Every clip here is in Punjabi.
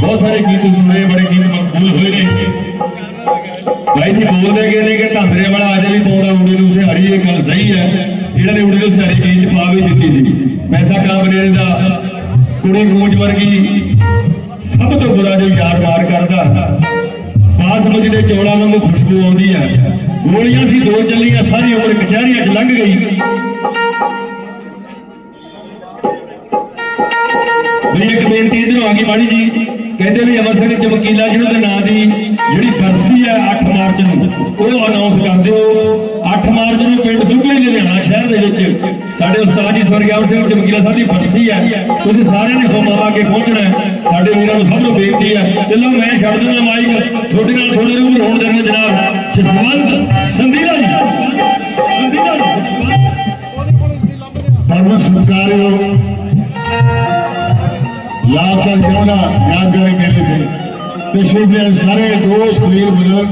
ਬਹੁਤ ਸਾਰੇ ਗੀਤ ਸੁਣੇ ਬੜੇ ਗੀਤ ਮਕਬੂਲ ਹੋਏ ਨੇ। ਭਾਈ ਜੀ ਬੋਲਦੇ ਗਏ ਨੇ ਕਿ ਢਾਂਦਰੇ ਵਾਲਾ ਅੱਜ ਵੀ ਪਾਉਂਦਾ ਉੜੇ ਨੂੰ ਸਿਹਾਰੀ, ਇਹ ਗੱਲ ਸਹੀ ਹੈ। ਇਹਨਾਂ ਨੇ ਉੜੇ ਨੂੰ ਸਿਹਾਰੀ ਗੀਤ ਚ ਪਾ ਵੀ ਦਿੱਤੀ ਸੀ। ਪੈਸਾ ਕਾਮਰੇਰੇ ਦਾ ਕੁੜੀ ਗੂੰਜ ਵਰਗੀ ਸਭ ਤੋਂ ਬੁਰਾ ਜੋ ਯਾਰ ਵਾਰ ਕਰਦਾ ਬਾਸਮਤੀ ਦੇ ਚੌਲਾਂ ਨੂੰ ਖੁਸ਼ਬੂ ਆਉਂਦੀ ਹੈ। ਗੋਲੀਆਂ ਸੀ, ਦੋ ਚੱਲੀਆਂ, ਸਾਰੀ ਉਮਰ ਕਚਹਿਰੀਆਂ 'ਚ ਲੰਘ ਗਈ। ਵੀ ਇੱਕ ਬੇਨਤੀ ਇਧਰੋਂ ਆ ਗਈ ਮਾੜੀ ਜੀ। ਕਹਿੰਦੇ ਵੀ ਅਮਰ ਸਿੰਘ ਚਮਕੀਲਾ ਜਿਹਨਾਂ ਦੇ ਨਾਂ ਦੀ ਜਿਹੜੀ ਬਰਸੀ ਹੈ 8 ਮਾਰਚ ਨੂੰ ਉਹ ਅਨਾਉਂਸ ਕਰ ਦਿਓ 8 ਮਾਰਚ ਨੂੰ ਪਿੰਡ ਦੁੱਗਲੀ ਲੁਧਿਆਣਾ ਸ਼ਹਿਰ ਦੇ ਵਿੱਚ ਸਾਡੇ ਉਸਤਾਦ ਜੀ ਸਵਰਗੀ ਅਮਰ ਸਿੰਘ ਚਮਕੀਲਾ ਸਾਹਿਬ ਦੀ ਬਰਸੀ ਹੈ। ਤੁਸੀਂ ਸਾਰਿਆਂ ਨੇ ਹੋਮ ਆ ਕੇ ਪਹੁੰਚਣਾ ਹੈ। ਸਾਡੇ ਵੀਰਾਂ ਨੂੰ ਸਭ ਨੂੰ ਬੇਨਤੀ ਹੈ। ਚਲੋ ਮੈਂ ਛੱਡ ਦਿੰਦਾ ਮਾਈਕ ਤੁਹਾਡੇ ਨਾਲ ਥੋੜੇ ਰੂਹ ਹੋਣ ਦੇਣਾ ਜਨਾਬ ਜਸਵੰਤ ਸੰਧੀਰਾ ਜੀ। ਸੰਧੀਰਾ ਜੀ ਪਰਮ ਲਾਲ ਚੰਦ ਜਮਨਾ ਯਾਦਗਾਰੀ ਮੇਲੇ ਤੇ। ਤਸ਼ਰੀਫ ਦੇ ਸਾਰੇ ਦੋਸਤ, ਵੀਰ, ਬਜ਼ੁਰਗ,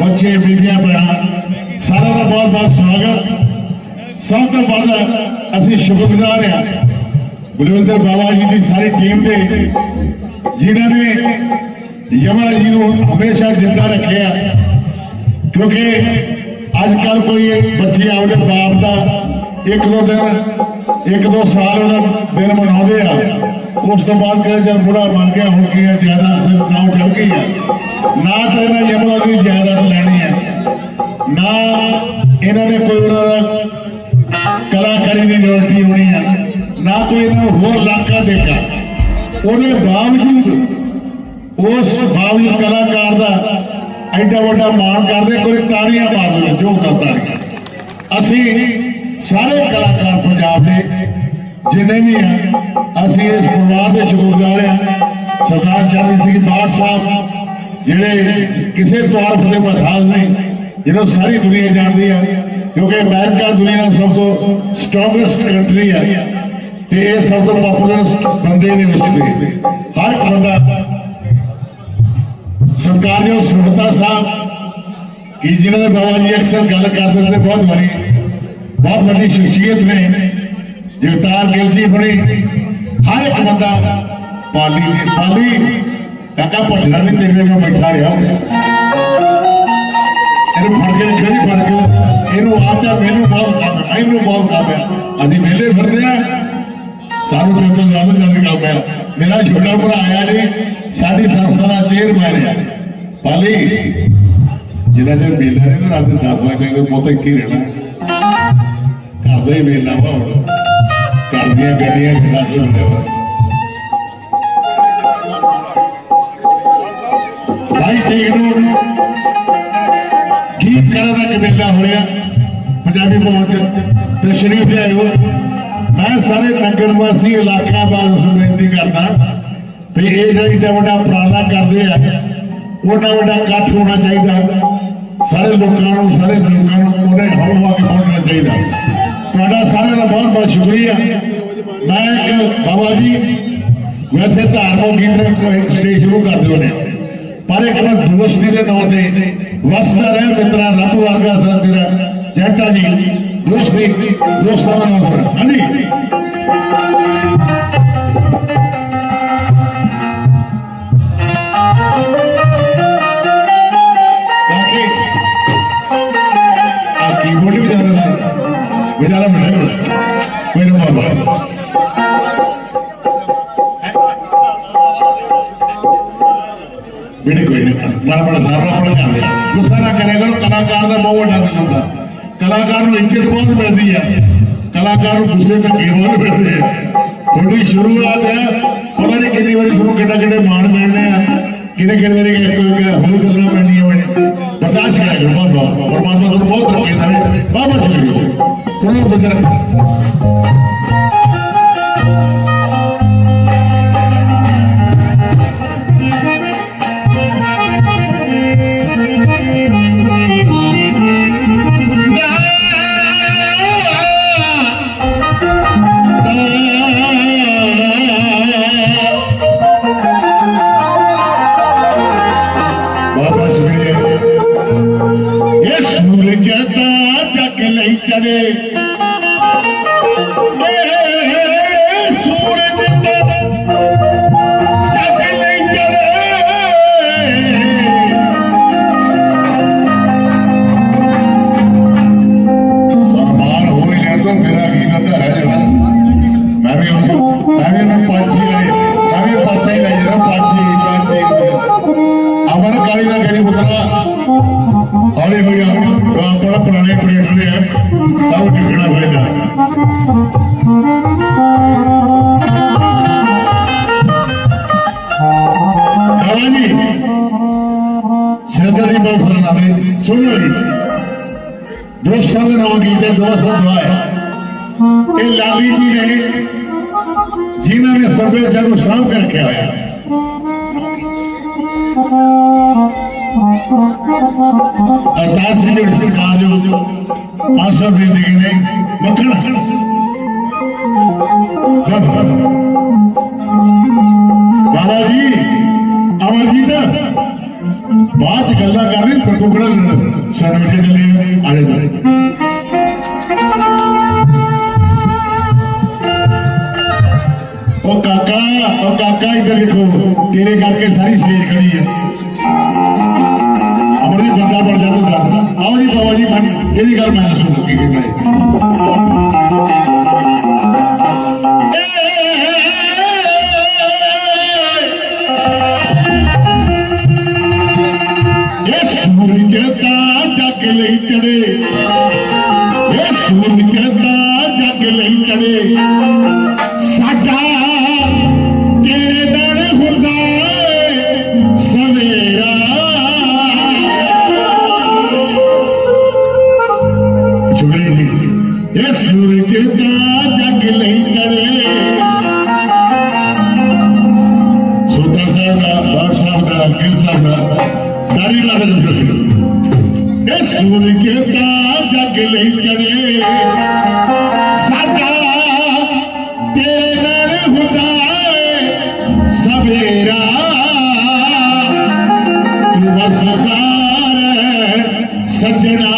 ਬੱਚੇ, ਬੀਬੀਆਂ, ਭੈਣਾਂ, ਸਾਰਿਆਂ ਦਾ ਬਹੁਤ ਬਹੁਤ ਸਵਾਗਤ। ਸਭ ਤੋਂ ਵੱਧ ਅਸੀਂ ਸ਼ੁਕਰਗੁਜ਼ਾਰ ਹਾਂ ਬਲਵਿੰਦਰ ਬਾਬਾ ਜੀ ਦੀ ਸਾਰੀ ਟੀਮ ਦੇ ਜਿਨ੍ਹਾਂ ਨੇ ਯਮਨਾ ਜੀ ਨੂੰ ਹਮੇਸ਼ਾ ਜਿੰਦਾ ਰੱਖਿਆ। ਕਿਉਂਕਿ ਅੱਜ ਕੱਲ ਕੋਈ ਬੱਚੇ ਆਪਦੇ ਬਾਪ ਦਾ ਇੱਕ ਦੋ ਦਿਨ ਇੱਕ ਦੋ ਸਾਲ ਉਹਦਾ ਦਿਨ ਮਨਾਉਂਦੇ ਆ। ਉਸ ਤੋਂ ਬਾਅਦ ਕਹਿੰਦੇ ਜਦ ਬੁੜਾ ਬਣ ਗਿਆ, ਹੁਣ ਕੀ ਹੈ? ਜ਼ਿਆਦਾ ਸਿਰ ਨਾਮ ਚੜ ਗਈ ਹੈ। ਨਾ ਤਾਂ ਇਹਨਾਂ ਯਮਲਾ ਦੀ ਜਾਇਦਾਦ ਲੈਣੀ ਹੈ, ਨਾ ਇਹਨਾਂ ਨੇ ਕੋਈ ਉਹਨਾਂ ਦਾ ਕਲਾਕਾਰੀ ਦੀ ਰੋਟੀ ਹੋਣੀ ਆ ਨਾ ਕੋਈ ਇਹਨਾਂ ਨੂੰ ਹੋਰ ਲਾਕਾ ਦੇਗਾ ਉਹਦੇ ਬਾਵਜੂਦ ਉਸ ਬਾਵਜੂਦ ਕਲਾਕਾਰ ਦਾ ਐਡਾ ਵੱਡਾ ਮਾਣ ਕਰਦੇ ਕੋਈ ਤਾੜੀਆਂ ਮਾਰ ਦਿਓ ਜੋ ਤਾੜੀਆਂ ਅਸੀਂ ਸਾਰੇ ਕਲਾਕਾਰ ਪੰਜਾਬ ਦੇ ਜਿੰਨੇ ਵੀ ਆ ਅਸੀਂ ਇਸ ਪਰਿਵਾਰ ਦੇ ਸ਼ੁਕਰਗੁਜ਼ਾਰ ਹਾਂ ਸਰਦਾਰ ਚਰਨ ਸਿੰਘ ਬਾਠ ਸਾਹਿਬ ਜਿਹੜੇ ਕਿਸੇ ਤੌਰ ਤੇ ਮਹਤਾਜ ਨਹੀਂ ਜਿਹਨੂੰ ਸਾਰੀ ਦੁਨੀਆ ਜਾਣਦੀ ਆ ਕਿਉਂਕਿ ਅਮਰੀਕਾ ਦੁਨੀਆ ਦਾ ਸਭ ਤੋਂ ਸਟਰੋਂਗੈਸਟ ਕੰਟਰੀ ਆ ਤੇ ਇਹ ਸਭ ਤੋਂ ਪਪੂਲਰ ਬੰਦੇ ਨੇ ਵਿੱਚ ਦੇ ਹਰ ਇੱਕ ਬੰਦਾ ਸਰਕਾਰਯੋਗ ਸੁਖਤਾ ਸਾਹਿਬ ਕਿ ਜਿਨ੍ਹਾਂ ਦੇ ਬਾਬਾ ਜੀ ਅਕਸਰ ਗੱਲ ਕਰਦੇ ਰਹਿੰਦੇ ਬਹੁਤ ਵਾਰੀ ਬਹੁਤ ਵੱਡੀ ਸ਼ਖਸੀਅਤ ਨੇ ਜਗਤਾਰ ਗਿੱਲ ਜੀ ਹੁਣੇ, ਹਰ ਇੱਕ ਬੰਦਾ ਪਾਲੀ ਦੀ ਪਾਲੀ, ਕਾਕਾ ਭੱਜਣਾ ਨਹੀਂ ਤੇਰੇ ਨਾਲ ਬੈਠਾ ਰਿਹਾ। ਹੁੰਦਾ ਇਹਨੂੰ ਫੜ ਕੇ ਖੜੀ ਫੜ ਕੇ। ਇਹਨੂੰ ਆਤਾ ਮੈਨੂੰ ਬਹੁਤ ਕੰਮ ਹੈ ਇਹਨੂੰ ਬਹੁਤ ਕੰਮ ਹੈ ਅਸੀਂ ਵਿਹਲੇ ਫਿਰਦੇ ਆ। ਸਾਨੂੰ ਤੇ ਤੋਂ ਜ਼ਿਆਦਾ ਜ਼ਿਆਦਾ ਕੰਮ ਹੈ ਮੇਰਾ ਛੋਟਾ ਭਰਾ ਆਇਆ ਜੀ, ਸਾਡੀ ਸੰਸਥਾ ਦਾ ਚੇਅਰਮੈਨ ਹੈ ਪਾਲੀ ਜਿਹੜਾ ਚਿਰ ਮੇਲਾ ਨਹੀਂ ਰਾਤ ਦੇ 10 ਵਜੇ ਤੱਕ ਪੁੱਤ ਇੱਥੇ ਰਹਿਣਾ। ਘਰ ਦਾ ਹੀ ਮੇਲਾ ਵਾ ਘਰ ਦੀਆਂ ਗੱਡੀਆਂ ਕਿੰਨਾ ਸੁਣਦੇ ਵਾ ਭਾਈ ਤੀਕ ਗੀਤ ਕਰਨ ਦਾ ਕਮੇਲਾ ਹੋਇਆ ਪੰਜਾਬੀ ਭਵਨ ਚ ਤਸ਼ਰੀਫ ਲਿਆਇਓ ਮੈਂ ਸਾਰੇ ਨਗਰ ਵਾਸੀ ਇਲਾਕਾ ਵਾਸੀਆਂ ਨੂੰ ਬੇਨਤੀ ਕਰਦਾ ਵੀ ਇਹ ਜਿਹੜੀ ਏਡਾ ਵੱਡਾ ਉਪਰਾਲਾ ਕਰਦੇ ਆ ਉਹਨਾਂ ਵੱਡਾ ਇਕੱਠ ਹੋਣਾ ਚਾਹੀਦਾ। ਸਾਰੇ ਲੋਕਾਂ ਨੂੰ, ਸਾਰੇ ਲੋਕਾਂ ਨੂੰ ਉਹਨੇ ਹੌਲ ਆ ਕੇ ਪਹੁੰਚਣਾ ਚਾਹੀਦਾ। ਤੁਹਾਡਾ ਸਾਰਿਆਂ ਦਾ ਬਹੁਤ ਬਹੁਤ ਸ਼ੁਕਰੀਆ। ਮੈਂ ਇੱਕ ਬਾਬਾ ਜੀ, ਵੈਸੇ ਧਾਰਮਿਕ ਗੀਤ ਨੇ ਕੋਈ ਸਟੇਜ ਸ਼ੁਰੂ ਕਰ ਦਿਓ ਨੇ। ਪਰ ਇੱਕ ਮੈਂ ਦੋਸਤੀ ਦੇ ਨਾਂ ਤੇ ਵਸਦਾ ਰਹਿ ਮਿੱਤਰਾ ਰੱਬ ਵਰਗਾ ਸਦਾ ਤੇਰਾ ਜੱਟਾ ਜੀ, ਦੋਸਤੀ, ਦੋਸਤਾਂ ਦਾ ਨਾਮ ਸੁਣਾ ਹਾਂਜੀ। ਕੋਈ ਸਾਰਾ ਆਪਣਾ ਕਰਦੇ ਗੁੱਸਾ ਨਾ ਕਰਿਆ ਕਰੋ, ਕਲਾਕਾਰ ਦਾ ਬਹੁਤ ਵੱਡਾ ਦਿਲ ਹੁੰਦਾ ਕਲਾਕਾਰ ਨੂੰ ਇੱਜ਼ਤ ਬਹੁਤ ਮਿਲਦੀ ਹੈ ਕਲਾਕਾਰ ਨੂੰ ਗੁੱਸੇ ਧੱਕੇ ਬਹੁਤ ਮਿਲਦੇ ਆ। ਥੋੜੀ ਸ਼ੁਰੂਆਤ ਹੈ ਪਤਾ ਨਹੀਂ ਕਿੰਨੀ ਵਾਰੀ ਤੁਹਾਨੂੰ ਕਿੰਨਾ ਕਿੰਨੇ ਮਾਣ ਮਿਲਨੇ ਆ। ਕਿੰਨੇ ਕਿੰਨੇ ਵਾਰੀ ਇੱਕ ਇੱਕ ਹੋਰ ਗੱਲਾਂ ਪੈਂਦੀਆਂ ਹੋਣੇ ਬਰਦਾਸ਼ਤ ਕਰਿਆ ਕਰੋ, ਬਹੁਤ ਬਹੁਤ। ਪਰਮਾਤਮਾ ਤੁਹਾਨੂੰ ਬਹੁਤ ਤਰੱਕੀ ਦੇਵੇ ਬਾਬਾ ਜੀ ਥੋੜਾ ਬਜਰ যাবে हरे हरे राम पर प्रणय प्रेम ਸਭ ਦੇਖਣਾ ਪੈਂਦਾ ਕਾਲਾ ਦੀ ਬਹੁਤ ਫਰਨਾ ਦੇ ਜੀ ਜੋ ਸ਼ਬਦ ਨਾਮ ਗੀਤੇ ਦੋ ਸ਼ਬਦ ਦੁਆਏ ਇਹ ਲਾਲੀ ਜੀ ਨੇ ਜਿਨ੍ਹਾਂ ਨੇ ਸੱਭਿਆਚਾਰ ਨੂੰ ਸਾਂਭ ਕਰਕੇ ਆਇਆ ਅਰਦਾਸ ਜੀ ਦੀ ਸਰਕਾਰ ਜੋ ਆਸਾ ਜ਼ਿੰਦਗੀ ਨੇ ਮੱਖਣ ਬਾਬਾ ਜੀ ਅਮਰਜੀਤ ਬਾਅਦ ਚ ਗੱਲਾਂ ਕਰ ਰਹੇ ਪਰ ਟੁਕੜਾ ਸਾਡੇ ਵਿੱਚ ਚੱਲੇ ਆਲੇ ਦਾਲੇ ਉਹ ਕਾਕਾ ਉਹ ਕਾਕਾ ਇੱਧਰ ਦੇਖੋ ਤੇਰੇ ਕਰਕੇ ਸਾਰੀ ਸਟੇਜ ਖੜੀ ਹੈ ਅਮਰਜੀਤ ਬੰਦਾ ਬਣ ਜਾਂਦਾ ਦੱਸਦਾ ਆਓ ਜੀ ਬਾਬਾ ਜੀ ਮੈਂ ਇਹਦੀ ਗੱਲ ਮੈਂ ਸੁਣ ਕੀ ਕਹਿੰਦਾ ਹੈ ਇਹ ਸੂਰਜ ਦਾ ਜੱਗ ਲਈ ਚੜੇ। ਇਹ ਸੂਰਜ ਦਾ ਜੱਗ ਲਈ ਚੜੇ। ਦੱਸੋ ਇਹ ਸੂਰਜ ਦਾ ਜੱਗ ਲਈ ਚੜੇ ਸਾਡਾ ਤੇਰੇ ਨਾਲ ਹੁੰਦਾ ਏ ਸਵੇਰਾ ਤੂੰ ਵਸਦਾ ਰਹਿ ਸਜਣਾ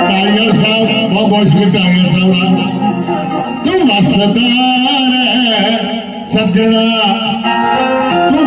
ਤਾਲੀਆਂ ਸਾਹਿਬ ਬਹੁਤ ਬਹੁਤ ਸ਼ੁਕਰੀਆ ਤਾਲੀਆਂ ਸਾਹਿਬ ਦਾ ਤੂੰ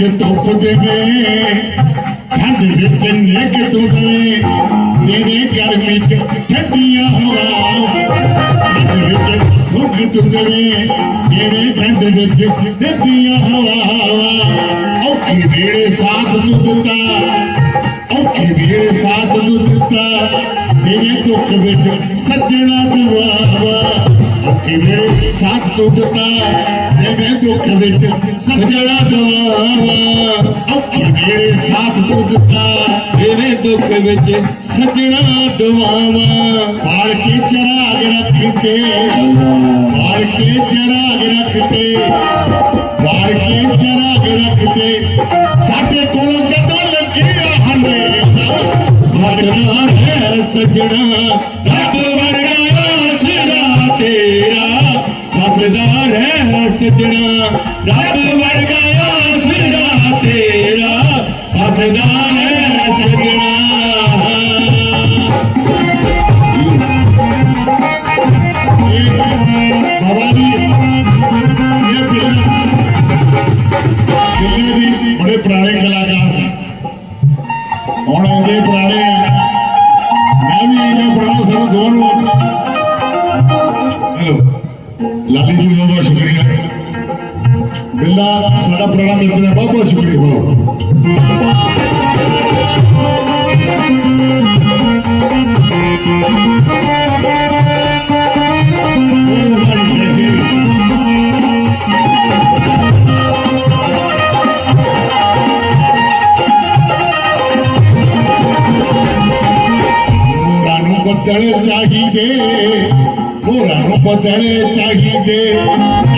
ਵਿੱਚ ਧੁੱਪ ਦੇਵੇ ਠੰਡ ਵਿੱਚ ਨਿੱਘ ਤੂੰ ਤੇਰੇ ਗਰਮੀ ਚ ਠੰਡੀਆਂ ਹਵਾਵਾਂ। ਠੰਡ ਵਿੱਚ ਧੁੱਪ ਤੂੰ ਤੇਰੇ ਠੰਡ ਵਿੱਚ ਠੰਡੀਆਂ ਹਵਾਵਾਂ। ਔਖੀ ਵੇਲੇ ਸਾਥ ਤੂੰ ਦਿੱਤਾ ਔਖੀ ਸਾਥ ਤੂੰ ਦਿੱਤਾ ਤੇਰੇ ਦੁੱਖ ਵਿੱਚ ਸੱਜਣਾ ਦੁਆਵਾ ਔਖੀ ਸਾਥ ਦਿੱਤਾ ਤੇਰੇ ਦੁੱਖ ਵਿੱਚ ਸੱਜਣਾ ਦੁਆਵਾ ਔਖੀ ਸਾਥ ਦਿੱਤਾ ਤੇਰੇ ਦੁੱਖ ਵਿੱਚ ਸਜਣਾ ਦੁਆਵਾਂ ਬਾਲ ਕੇ ਚਰਾਗ ਰੱਖਤੇ ਬਾਲ ਕੇ ਚਰਾਗ ਰੱਖਤੇ ਬਾਲ ਕੇ ਚਰਾਗ ਰੱਖਤੇ। ਸਾਡੇ ਕੋਲ ਜਦੋਂ ਵਰਨਾ ਹੈ ਸਜਣਾ। ਰੱਬ ਵਰਗਾ ਆਸਰਾ ਤੇਰਾ ਫਸਦਾ ਰਹਿ ਸਜਣਾ। ਰੱਬ ਵਰਗਾ ਆਸਰਾ ਤੇਰਾ ਫਸਦਾ ਰਹਿ ਸਜਣਾ। ਹੋਰਾਂ ਨੂੰ ਬਦਲੇ ਚਾਹੀਦੇ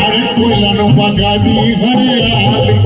ਅਰੇ ਕੋਲਾਂ ਨੂੰ ਪਗਾ ਦੀ ਹਰਿਆਲੀ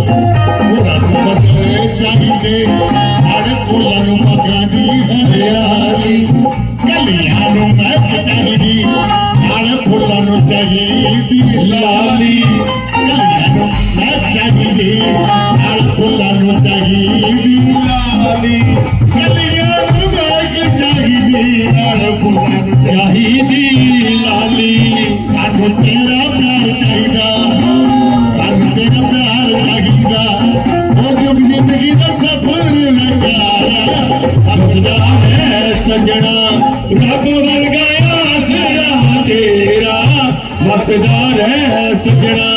ਸਜਣਾ ਰੱਬ ਵਰਗਾ ਆਸਰਾ ਤੇਰਾ ਵਸਦਾ ਰਹਿ ਸਜਣਾ।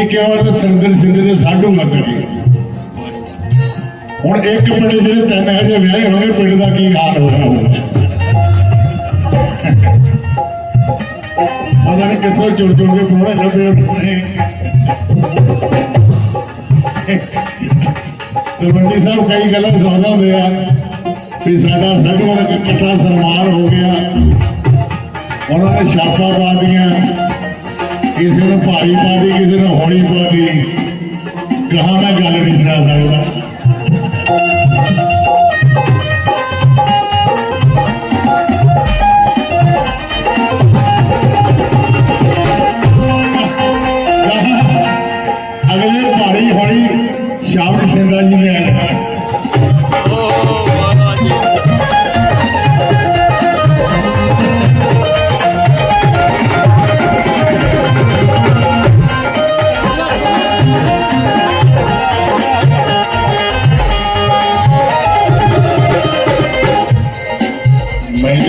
ਇਹ ਦੇਵ ਸਰਦਨ ਸਿੰਧ ਦੇ ਸਾਡੂ ਮਤਲਬ ਹੁਣ ਇੱਕ ਪਿੰਡ ਜਿਹੜੇ ਤਿੰਨ ਹਜੇ ਵਿਆਹੇ ਹੋਏ, ਪਿੰਡ ਦਾ ਕੀ ਹਾਲ ਹੋਣਾ ਪਤਾ ਨਹੀਂ ਕਿੱਥੋਂ ਚੁਣ ਚੁਣ ਕੇ ਪ੍ਰੋਣੇ ਲੱਭੇ ਉਹਨੇ ਤਲਵੰਡੀ ਸਾਹਿਬ ਕਈ ਗੱਲਾਂ ਸੁਣਾਉਂਦਾ ਹੁੰਦੇ ਆ ਵੀ ਸਾਡਾ ਸੰਗਵਾਂ ਵਾਲਾ ਇਕੱਠਾ ਸਨਮਾਨ ਹੋ ਗਿਆ। ਉਹਨਾਂ ਨੇ ਛਾਪਾ ਪਾ ਦੀਆਂ ਕਿਸੇ ਨੂੰ ਭਾਰੀ ਪਾ ਦੀ, ਕਿਸੇ ਨੂੰ ਹੌਲੀ ਪਾ ਦੀ। ਕਹਾ ਮੈਂ ਗੱਲ ਨਹੀਂ ਸੁਣਾ ਸਕਦਾ।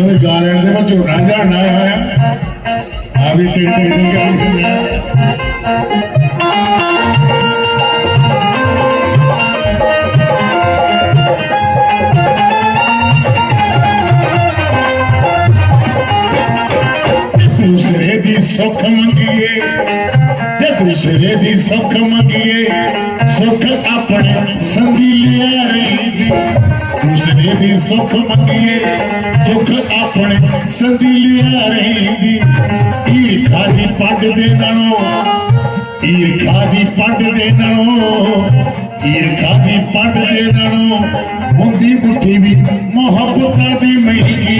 ਮੈਨੂੰ ਵੀ ਲੈਣ ਦੇ ਮੈਂ ਝੋਨਾ ਝਾੜਨਾ ਹੋਇਆ। ਆ ਵੀ ਟਿਕ ਟਿਕ ਦੀ ਗੱਲ ਦੂਸਰੇ ਦੀ ਸੁੱਖ ਮੰਗੀਏ ਤੇ ਦੂਸਰੇ ਦੀ ਸੁੱਖ ਮੰਗੀਏ। ਸੁੱਖ ਆਪਣੇ ਸੰਗੀ ਲਿਆ ਰਹੀ ਦੂਸਰੇ ਦੀ ਸੁੱਖ ਮੰਗੀਏ, ਸੁੱਖ ਆਪਣੇ ਸੰਗੀ ਲਿਆ ਰਹੀ ਦੀ ਈਰਖਾ ਦੀ ਪੱਗ ਦੇ ਨਾਲੋਂ ਈਰਖਾ ਦੀ ਪੱਗ ਦੇ ਨਾਲੋਂ ਈਰਖਾ ਦੀ ਪੱਗ ਦੇ ਨਾਲੋਂ ਹੁੰਦੀ ਬੁੱਢੀ ਵੀ ਮੁਹੱਬਤਾਂ ਦੀ ਮਹਿੰਗੀ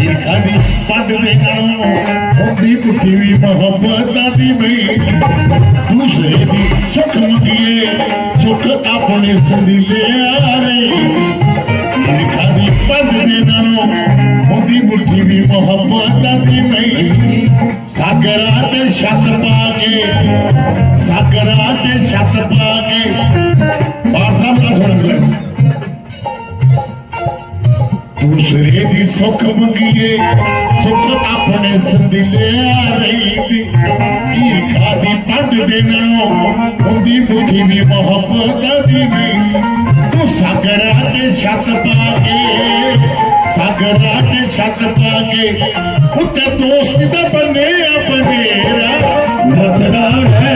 ਈਰਖਾ ਦੀ ਪੱਗ ਦੇ ਨਾਲੋਂ ਹੁੰਦੀ ਬੁੱਢੀ ਵੀ ਮੁਹੱਬਤਾਂ ਦੀ ਮਹਿੰਗੀ ਦੂਸਰੇ ਦੀ ਸੁੱਖ ਮੰਗੀਏ ਸੁੱਖ ਆਪਣੇ ਸੰਦੀ ਲਿਆ ਰਹੀ ਈਰਖਾ ਦੀ ਪੱਗ ਦੇ ਨਾਲੋਂ ਹੁੰਦੀ ਬੁੱਢੀ ਵੀ ਮੁਹੱਬਤਾਂ ਦੀ ਮਹਿੰਗੀ ਸਾਗਰਾਂ ਤੇ ਛੱਤ ਪਾ ਕੇ ਸਾਗਰਾਂ ਤੇ ਛੱਤ ਪਾ ਕੇ ਬਾਸਾ ਦਾ ਸੁਣ ਲੈ ਦੂਸਰੇ ਦੀ ਸੁੱਖ ਮੰਗੀਏ ਸੁੱਖ ਆਪਣੇ ਦੇ ਛੱਤ ਪਾ ਕੇ ਛੱਤ ਪਾ ਕੇ। ਉੱਤੇ ਦੋਸਤ ਦਾ ਬਣੇ ਆ ਬਨੇਰਾ ਵਸਦਾ ਰਹਿ